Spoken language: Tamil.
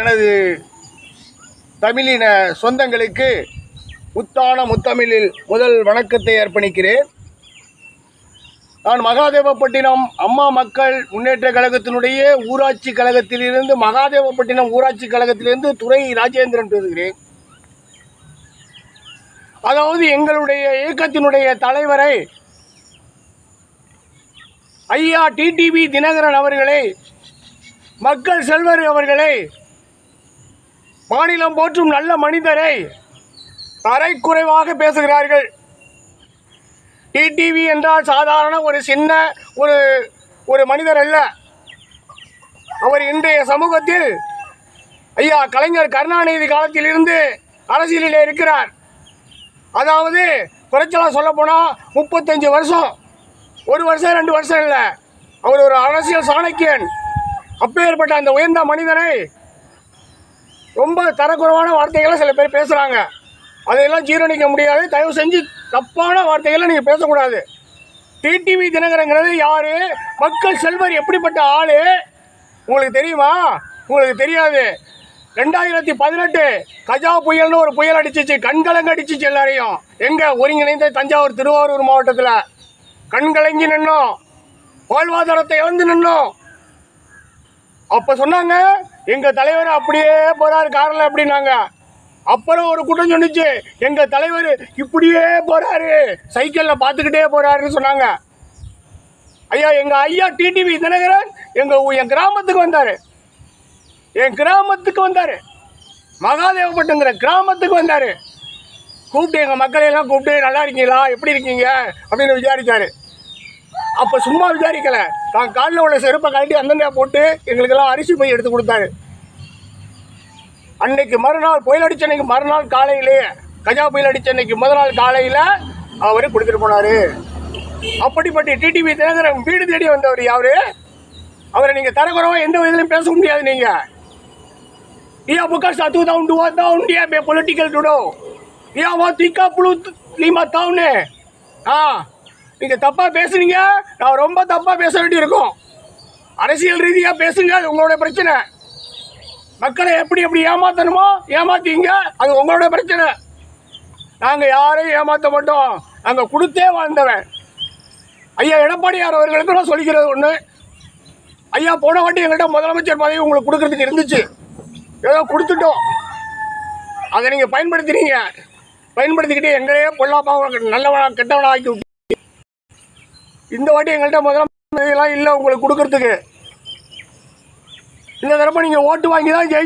எனது தமிழின சொந்தங்களுக்கு முத்தான முத்தமிழில் முதல் வணக்கத்தை அர்ப்பணிக்கிறேன். நான் மகாதேவப்பட்டினம் அம்மா மக்கள் முன்னேற்ற கழகத்தினுடைய ஊராட்சி கழகத்திலிருந்து மகாதேவப்பட்டினம் ஊராட்சி கழகத்திலிருந்து துறை ராஜேந்திரன் பேசுகிறேன். அதாவது எங்களுடைய இயக்கத்தினுடைய தலைவரை ஐயா டிடிவி தினகரன் அவர்களை மக்கள் செல்வர் அவர்களை மாநிலம் போற்றும் நல்ல மனிதரை குறைவாக பேசுகிறார்கள். டிடிவி என்றால் சாதாரண ஒரு சின்ன ஒரு ஒரு மனிதர் அல்ல. அவர் இன்றைய சமூகத்தில் ஐயா கலைஞர் கருணாநிதி காலத்திலிருந்து அரசியலில் இருக்கிறார். அதாவது குறைச்சலாக சொல்லப்போனால் முப்பத்தஞ்சு வருஷம். ஒரு வருஷம் ரெண்டு வருஷம் இல்லை. அவர் ஒரு அரசியல் சாணக்கியன். அப்பேற்பட்ட அந்த உயர்ந்த மனிதனை ரொம்ப தரக்குறைவான வார்த்தைகளை சில பேர் பேசுகிறாங்க அதையெல்லாம் ஜீரணிக்க முடியாது. தயவு செஞ்சு தப்பான வார்த்தைகளை நீங்கள் பேசக்கூடாது. டிடிவி தினகரங்கிறது யார்? மக்கள் செல்வர் எப்படிப்பட்ட ஆள்? உங்களுக்கு தெரியுமா? உங்களுக்கு தெரியாது. ரெண்டாயிரத்தி பதினெட்டு கஜா புயல்னு ஒரு புயல் அடிச்சிச்சு. கண்கலங்க அடிச்சிச்சு எல்லாரையும். எங்கே? ஒருங்கிணைந்த தஞ்சாவூர் திருவாரூர் மாவட்டத்தில். கண்கலங்கி நின்னோம். வாழ்வாதாரத்தை இழந்து நின்னோம். அப்போ சொன்னாங்க எங்கள் தலைவர் அப்படியே போகிறாரு காரில் அப்படின்னாங்க. அப்புறம் ஒரு கூட்டம் சொன்னிச்சு எங்கள் தலைவர் இப்படியே போகிறாரு சைக்கிளில் பார்த்துக்கிட்டே போகிறாருன்னு சொன்னாங்க. ஐயா எங்கள் ஐயா டிடிவி தினகரன் எங்கள் என் கிராமத்துக்கு வந்தார். என் கிராமத்துக்கு வந்தார். மகாதேவப்பட்டுங்கிற கிராமத்துக்கு வந்தார். கூப்பிட்டு எங்கள் மக்களையெல்லாம் கூப்பிட்டு நல்லா இருக்கீங்களா? எப்படி இருக்கீங்க? அப்படின்னு விசாரிச்சாரு. அப்போ சும்மா விசாரிக்கல. தான் காலில் உள்ள செருப்பை கழட்டி அந்தண்டையா போட்டு எங்களுக்கெல்லாம் அரிசி போய் எடுத்து கொடுத்தாரு. அன்னைக்கு மறுநாள் புயல் அடித்த அன்னைக்கு மறுநாள் காலையிலேயே கஜா புயல் அடிச்ச அன்னைக்கு முதல் நாள் காலையில் அவர் கொடுத்துட்டு போனார். அப்படிப்பட்ட டிடிவி தினகரன் வீடு தேடி வந்தவர் யாரு? அவரை நீங்கள் தரக்குறவா எந்த விதத்துலையும் பேச முடியாது நீங்கள் ஏன் bukan சத்து தான் dua tahun dia be political duduk. Dia mau tiga puluh lima tahun ni. நீங்கள் தப்பாக பேசுனீங்க நான் ரொம்ப தப்பாக பேச வேண்டியிருக்கும். அரசியல் ரீதியாக பேசுங்க அது உங்களோட பிரச்சனை. மக்களை எப்படி எப்படி ஏமாத்தணுமோ ஏமாத்திங்க அது உங்களோட பிரச்சனை. நாங்கள் யாரையும் ஏமாற்ற மாட்டோம். நாங்கள் கொடுத்தே வாழ்ந்தவன். ஐயா எடப்பாடியார் அவர்களுக்கு நான் சொல்லிக்கிறது ஒன்று ஐயா போன வாட்டி எங்கள்கிட்ட முதலமைச்சர் பதவி உங்களுக்கு கொடுக்கறதுக்கு இருந்துச்சு. ஏதோ கொடுத்துட்டோம். அதை நீங்கள் பயன்படுத்தினீங்க பயன்படுத்திக்கிட்டு எங்களையே பொல்லாப்பாக நல்லவனாக கெட்டவனாக ஆக்கி விட்டு இந்த வாட்டி எங்கள்கிட்ட முதலமைச்சர் இல்லை உங்களுக்கு கொடுக்கறதுக்கு. இந்த தடவை நீங்கள் ஓட்டு வாங்கி தான் ஜெயி